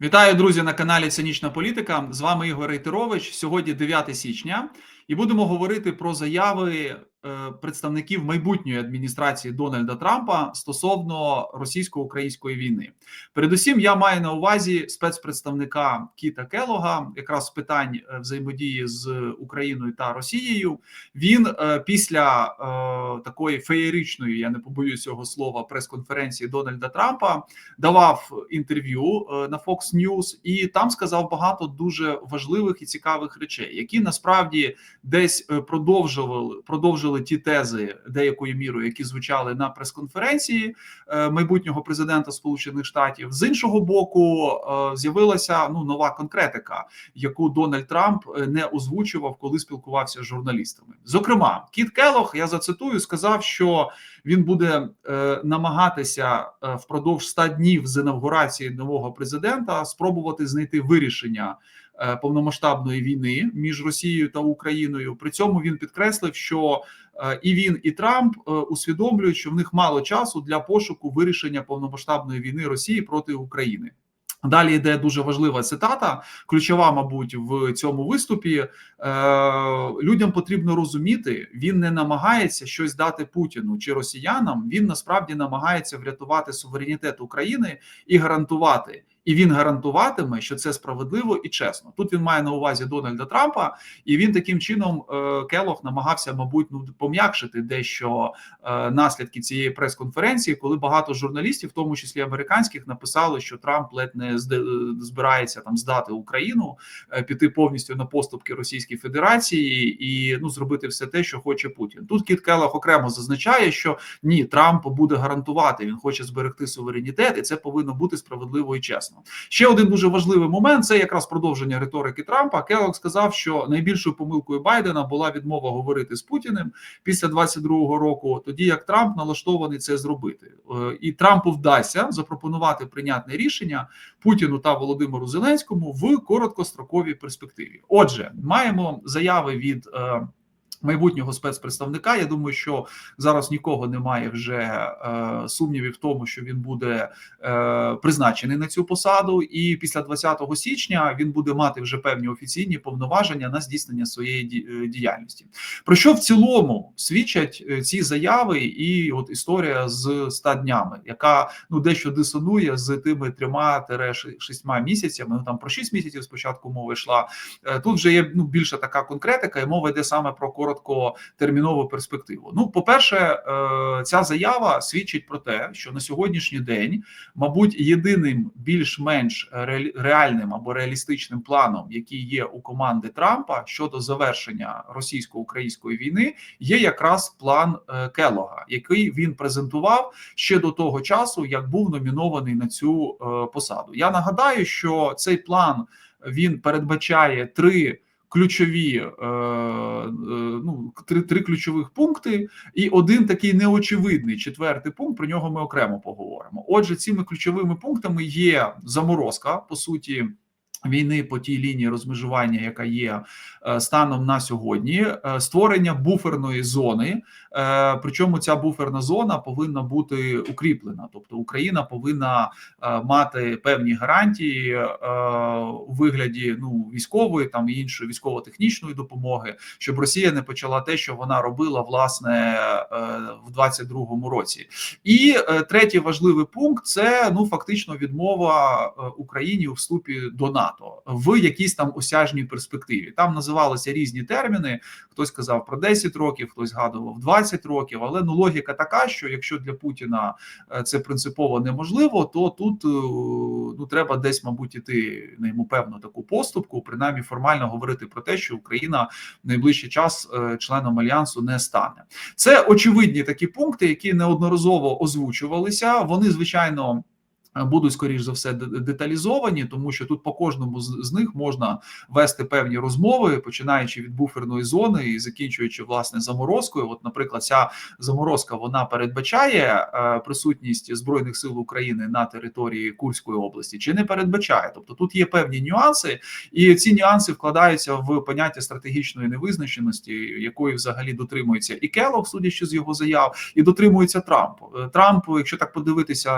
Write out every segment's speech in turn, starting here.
Вітаю, друзі, на каналі Цинічна Політика. З вами Ігор Рейтерович. Сьогодні 9 січня, і будемо говорити про заяви е, представників майбутньої адміністрації Дональда Трампа стосовно російсько-української війни. Передусім, я маю на увазі спецпредставника Кіта Келога, якраз з питань е, взаємодії з Україною та Росією. Він е, після такої феєричної, я не побоюсь цього слова, прес-конференції Дональда Трампа давав інтерв'ю на Fox News і там сказав багато дуже важливих і цікавих речей, які насправді десь е, продовжували продовжили ті тези деякою мірою, які звучали на прес-конференції е, майбутнього президента Сполучених Штатів. З іншого боку, е, з'явилася ну нова конкретика, яку Дональд Трамп не озвучував, коли спілкувався з журналістами. Зокрема, Кіт Келох, я зацитую, сказав, що він буде намагатися впродовж 100 днів з інавгурації нового президента спробувати знайти вирішення повномасштабної війни між Росією та Україною. При цьому він підкреслив, що е, і він, і Трамп е, усвідомлюють, що в них мало часу для пошуку вирішення повномасштабної війни Росії проти України. Далі йде дуже важлива цитата, ключова, мабуть, в цьому виступі. Е, Людям потрібно розуміти, він не намагається щось дати Путіну чи росіянам. Він насправді намагається врятувати суверенітет України і гарантувати. І він гарантуватиме, що це справедливо і чесно. Тут він має на увазі Дональда Трампа, і він таким чином е, Келох намагався, мабуть, ну пом'якшити дещо е, наслідки цієї прес-конференції, коли багато журналістів, в тому числі американських, написали, що Трамп ледь не збирається там здати Україну, е, піти повністю на поступки Російській Федерації і ну зробити все те, що хоче Путін. Тут Кіт Келох окремо зазначає, що ні, Трамп буде гарантувати, він хоче зберегти суверенітет, і це повинно бути справедливо і чесно. Ще один дуже важливий момент це якраз продовження риторики Трампа. Келлог сказав, що найбільшою помилкою Байдена була відмова говорити з Путіним після 22-го року, тоді як Трамп налаштований це зробити, е, і Трампу вдасться запропонувати прийнятне рішення Путіну та Володимиру Зеленському в короткостроковій перспективі. Отже, маємо заяви від. Майбутнього спецпредставника. Я думаю, що зараз нікого немає вже е, сумнівів в тому, що він буде е, призначений на цю посаду, і після 20 січня він буде мати вже певні офіційні повноваження на здійснення своєї е, діяльності. Про що в цілому свідчать е, ці заяви, і от історія з 100 днями, яка ну дещо дисонує з тими трьома шістьма місяцями. Ну там про 6 місяців спочатку мова йшла. Е, тут вже є ну більша така конкретика, і мова йде саме про короткотермінову перспективу. Ну, по-перше, е, ця заява свідчить про те, що на сьогоднішній день, мабуть, єдиним більш-менш реальним або реалістичним планом, який є у команди Трампа щодо завершення російсько-української війни, є якраз план е, Келога, який він презентував ще до того часу, як був номінований на цю е, посаду. Я нагадаю, що цей план він передбачає три ключові е, е, ну три три ключових пункти, і один такий неочевидний четвертий пункт. Про нього ми окремо поговоримо. Отже, цими ключовими пунктами є заморозка по суті. Війни по тій лінії розмежування, яка є е, станом на сьогодні, е, створення буферної зони. Е, причому ця буферна зона повинна бути укріплена, тобто Україна повинна мати певні гарантії у вигляді ну військової там і іншої військово-технічної допомоги, щоб Росія не почала те, що вона робила власне в 22-му році. І третій важливий пункт це ну фактично відмова Україні у вступі до НАТО. НАТО в якійсь там осяжній перспективі. Там називалися різні терміни. Хтось казав про 10 років, хтось згадував 20 років. Але ну логіка така, що якщо для Путіна е, це принципово неможливо, то тут е, ну треба десь, мабуть, іти на йому певну таку поступку, принаймні формально говорити про те, що Україна в найближчий час е, членом альянсу не стане. Це очевидні такі пункти, які неодноразово озвучувалися. Вони звичайно. Е, будуть скоріш за все деталізовані, тому що тут по кожному з них можна вести певні розмови, починаючи від буферної зони і закінчуючи власне заморозкою. От, наприклад, ця заморозка вона передбачає е, присутність збройних сил України на території Курської області, чи не передбачає? Тобто тут є певні нюанси, і ці нюанси вкладаються в поняття стратегічної невизначеності, якої взагалі дотримується і Келог, судячи з його заяв, і дотримується Трамп. Е, Трамп, якщо так подивитися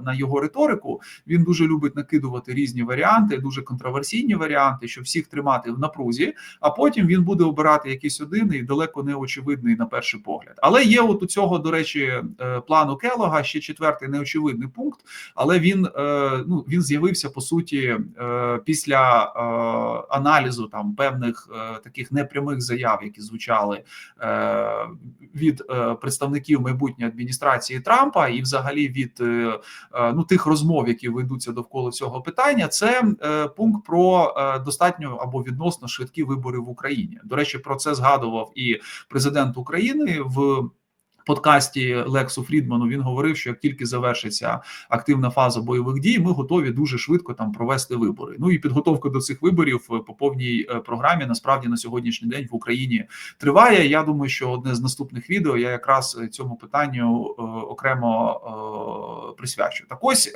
на його риторику, риторику. Він дуже любить накидувати різні варіанти, дуже контроверсійні варіанти, щоб всіх тримати в напрузі. А потім він буде обирати якийсь один і далеко не очевидний на перший погляд. Але є от у цього, до речі, е, плану Келога ще четвертий неочевидний пункт. Але він е, ну він з'явився по суті після аналізу там певних таких непрямих заяв, які звучали від представників майбутньої адміністрації Трампа, і взагалі від ну тих розмов, які ведуться довкола цього питання, це пункт про достатньо або відносно швидкі вибори в Україні. До речі, про це згадував і президент України в подкасті Лексу Фрідману він говорив, що як тільки завершиться активна фаза бойових дій, ми готові дуже швидко там провести вибори. Ну і підготовка до цих виборів е, по повній е, програмі насправді на сьогоднішній день в Україні триває. Я думаю, що одне з наступних відео я якраз е, цьому питанню окремо присвячую. Так ось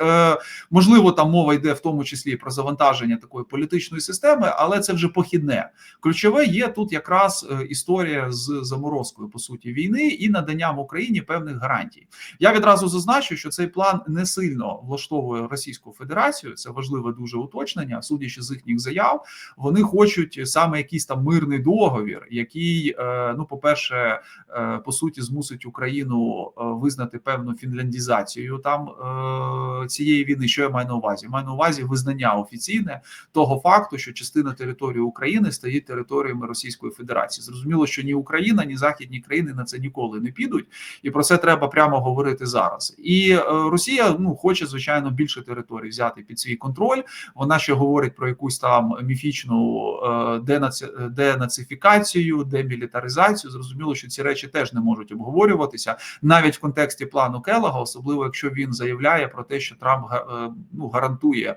можливо, там мова йде в тому числі про завантаження такої політичної системи, але це вже похідне. Ключове є тут якраз історія з заморозкою по суті війни і наданням Україні певних гарантій. Я відразу зазначу, що цей план не сильно влаштовує Російську Федерацію. Це важливе дуже уточнення. Судячи з їхніх заяв, вони хочуть саме якийсь там мирний договір, який, е, ну, по перше, е, по суті, змусить Україну е, визнати певну фінляндізацію там цієї війни. Що я маю на увазі? Маю на увазі визнання офіційне того факту, що частина території України стає територіями Російської Федерації. Зрозуміло, що ні Україна, ні західні країни на це ніколи не підуть будуть, і про це треба прямо говорити зараз. І е, Росія ну хоче звичайно більше територій взяти під свій контроль. Вона ще говорить про якусь там міфічну е, денаці... денацифікацію, демілітаризацію. Зрозуміло, що ці речі теж не можуть обговорюватися навіть в контексті плану Келага, особливо якщо він заявляє про те, що Трамп е, ну гарантує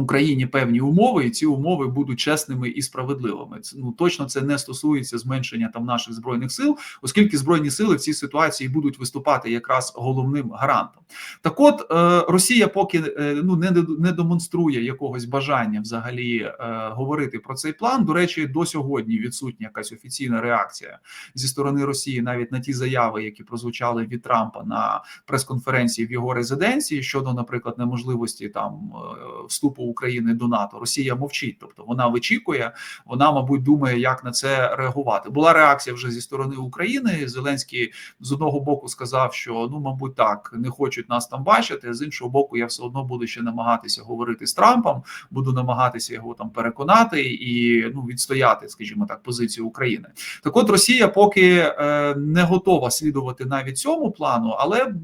Україні певні умови, і ці умови будуть чесними і справедливими. Ну точно це не стосується зменшення там наших збройних сил, оскільки збройні сили в цій ситуації будуть виступати якраз головним гарантом. Так, от е, Росія, поки е, ну не не демонструє якогось бажання взагалі е, говорити про цей план. До речі, до сьогодні відсутня якась офіційна реакція зі сторони Росії, навіть на ті заяви, які прозвучали від Трампа на прес-конференції в його резиденції щодо, наприклад, неможливості там вступу. України до НАТО. Росія мовчить, тобто вона вичікує, вона, мабуть, думає, як на це реагувати. Була реакція вже зі сторони України. Зеленський з одного боку сказав, що ну, мабуть, так не хочуть нас там бачити. З іншого боку, я все одно буду ще намагатися говорити з Трампом, буду намагатися його там переконати і ну відстояти, скажімо так, позицію України. Так, от Росія поки е, не готова слідувати навіть цьому плану, але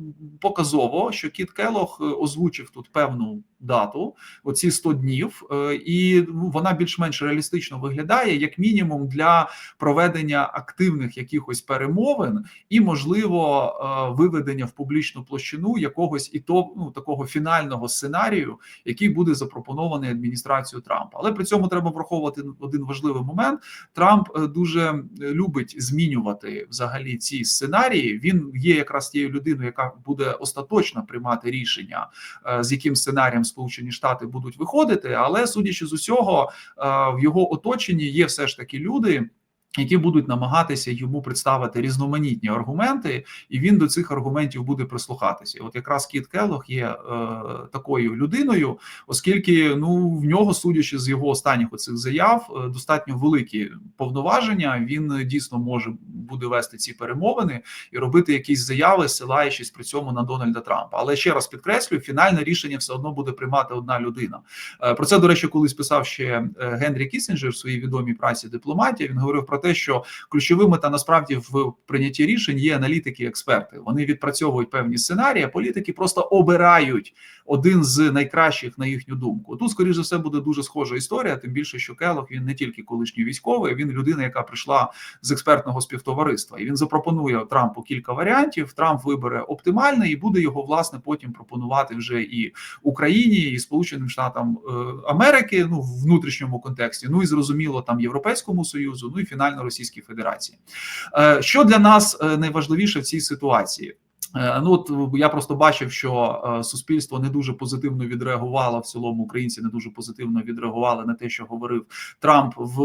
показово, що Кіт Келох е, озвучив тут певну дату. Оці 100 днів, е, і вона більш-менш реалістично виглядає, як мінімум, для проведення активних якихось перемовин і, можливо, е, виведення в публічну площину якогось і то ну такого фінального сценарію, який буде запропонований адміністрацією Трампа. Але при цьому треба враховувати один важливий момент: Трамп е, дуже любить змінювати взагалі ці сценарії. Він є якраз тією людиною, яка буде остаточно приймати рішення, з яким сценарієм Сполучені Штати будуть виходити, але судячи з усього, е, в його оточенні є все ж таки люди які будуть намагатися йому представити різноманітні аргументи, і він до цих аргументів буде прислухатися. От якраз Кіт Келлох є е, такою людиною, оскільки ну в нього, судячи з його останніх оцих заяв, е, достатньо великі повноваження. Він дійсно може буде вести ці перемовини і робити якісь заяви, силаючись при цьому на Дональда Трампа. Але ще раз підкреслюю, фінальне рішення все одно буде приймати одна людина. Е, про це до речі, колись писав ще е, Генрі Кісінджер в своїй відомій праці дипломатія. Він говорив про те те, що ключовими та насправді в прийнятті рішень є аналітики, експерти. Вони відпрацьовують певні сценарії. а Політики просто обирають один з найкращих на їхню думку. Тут, скоріш за все, буде дуже схожа історія. Тим більше, що Келох він не тільки колишній військовий, він людина, яка прийшла з експертного співтовариства, і він запропонує Трампу кілька варіантів. Трамп вибере оптимальний і буде його власне потім пропонувати вже і Україні, і Сполученим Штатам е, Америки, ну в внутрішньому контексті. Ну і зрозуміло, там Європейському Союзу, ну і фінально Російській Федерації. Е, що для нас е, найважливіше в цій ситуації? Е, ну от я просто бачив, що е, суспільство не дуже позитивно відреагувало в цілому. Українці не дуже позитивно відреагували на те, що говорив Трамп в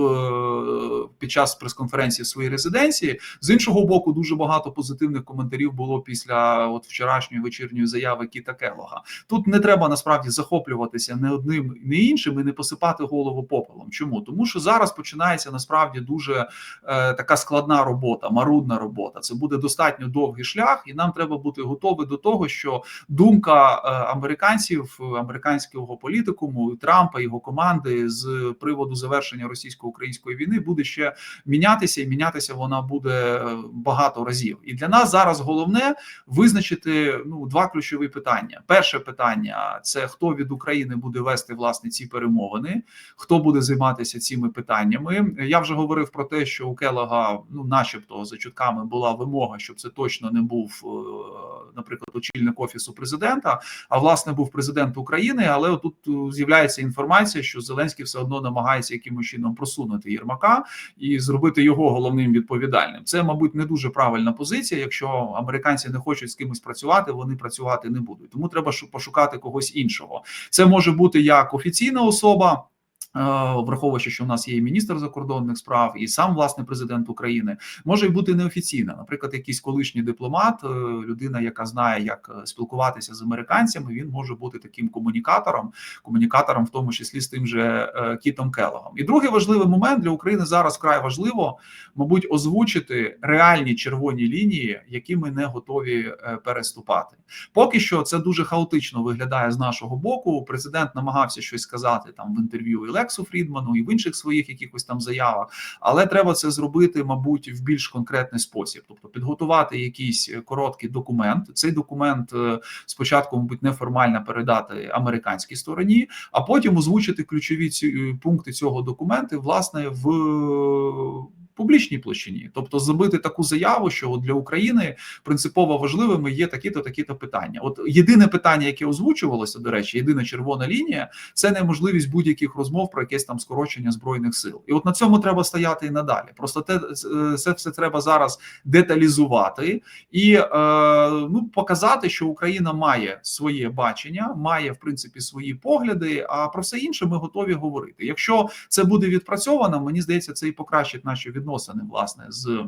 під час прес-конференції своїй резиденції. З іншого боку, дуже багато позитивних коментарів було після от вчорашньої вечірньої заяви Кіта Келога. Тут не треба насправді захоплюватися не одним, не іншим і не посипати голову попелом. Чому тому, що зараз починається насправді дуже е, така складна робота, марудна робота. Це буде достатньо довгий шлях, і нам треба бути готові до того, що думка е, американців, американського політикуму Трампа його команди з приводу завершення російсько-української війни буде ще мінятися, і мінятися вона буде е, багато разів. І для нас зараз головне визначити ну два ключові питання. Перше питання це хто від України буде вести власне ці перемовини, хто буде займатися цими питаннями. Я вже говорив про те, що у Келога, ну начебто, за чутками була вимога, щоб це точно не був е, наприклад, очільник офісу президента, а власне був президент України. Але тут е, з'являється інформація, що Зеленський все одно намагається якимось чином просунути Єрмака і зробити його головним відповідальним. Це, мабуть, не дуже правильна позиція. Якщо американці не хочуть з кимось працювати, вони працювати не будуть. Тому треба пошукати когось іншого. Це може бути як офіційна особа. Е, враховуючи, що у нас є і міністр закордонних справ, і сам власне президент України може й бути неофіційна, наприклад, якийсь колишній дипломат, е, людина, яка знає, як е, спілкуватися з американцями, він може бути таким комунікатором, комунікатором, в тому числі з тим же Кітом Келогом. І другий важливий момент для України зараз вкрай важливо, мабуть, озвучити реальні червоні лінії, які ми не готові переступати. Поки що це дуже хаотично виглядає з нашого боку. Президент намагався щось сказати там в інтерв'ю. Лексу Фрідману і в інших своїх якихось там заявах, але треба це зробити, мабуть, в більш конкретний спосіб, тобто підготувати якийсь короткий документ. Цей документ е, спочатку, мабуть, неформально передати американській стороні, а потім озвучити ключові ці е, пункти цього документу, власне, в публічній площині, тобто зробити таку заяву, що для України принципово важливими є такі-то такі-то питання. От єдине питання, яке озвучувалося, до речі, єдина червона лінія це неможливість будь-яких розмов про якесь там скорочення збройних сил. І от на цьому треба стояти і надалі. Просто те це все треба зараз деталізувати і е, ну показати, що Україна має своє бачення, має в принципі свої погляди. А про все інше ми готові говорити. Якщо це буде відпрацьовано, мені здається, це і покращить наші відносини відносини власне з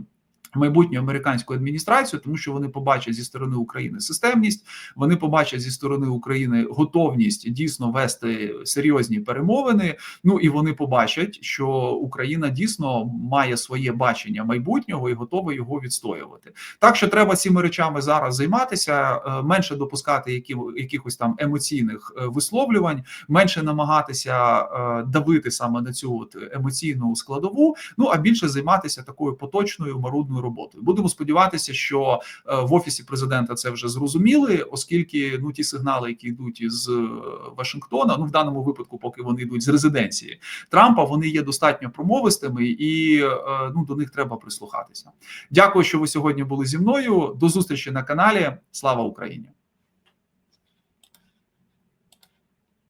майбутню американську адміністрацію, тому що вони побачать зі сторони України системність, вони побачать зі сторони України готовність дійсно вести серйозні перемовини. Ну і вони побачать, що Україна дійсно має своє бачення майбутнього і готова його відстоювати. Так що треба цими речами зараз займатися, е, менше допускати які, якихось там емоційних е, висловлювань, менше намагатися е, давити саме на цю от емоційну складову. Ну а більше займатися такою поточною марудною роботою. Будемо сподіватися, що е, в офісі президента це вже зрозуміли, оскільки ну ті сигнали, які йдуть із е, Вашингтона, ну в даному випадку, поки вони йдуть з резиденції Трампа, вони є достатньо промовистими, і е, ну до них треба прислухатися. Дякую, що ви сьогодні були зі мною. До зустрічі на каналі. Слава Україні.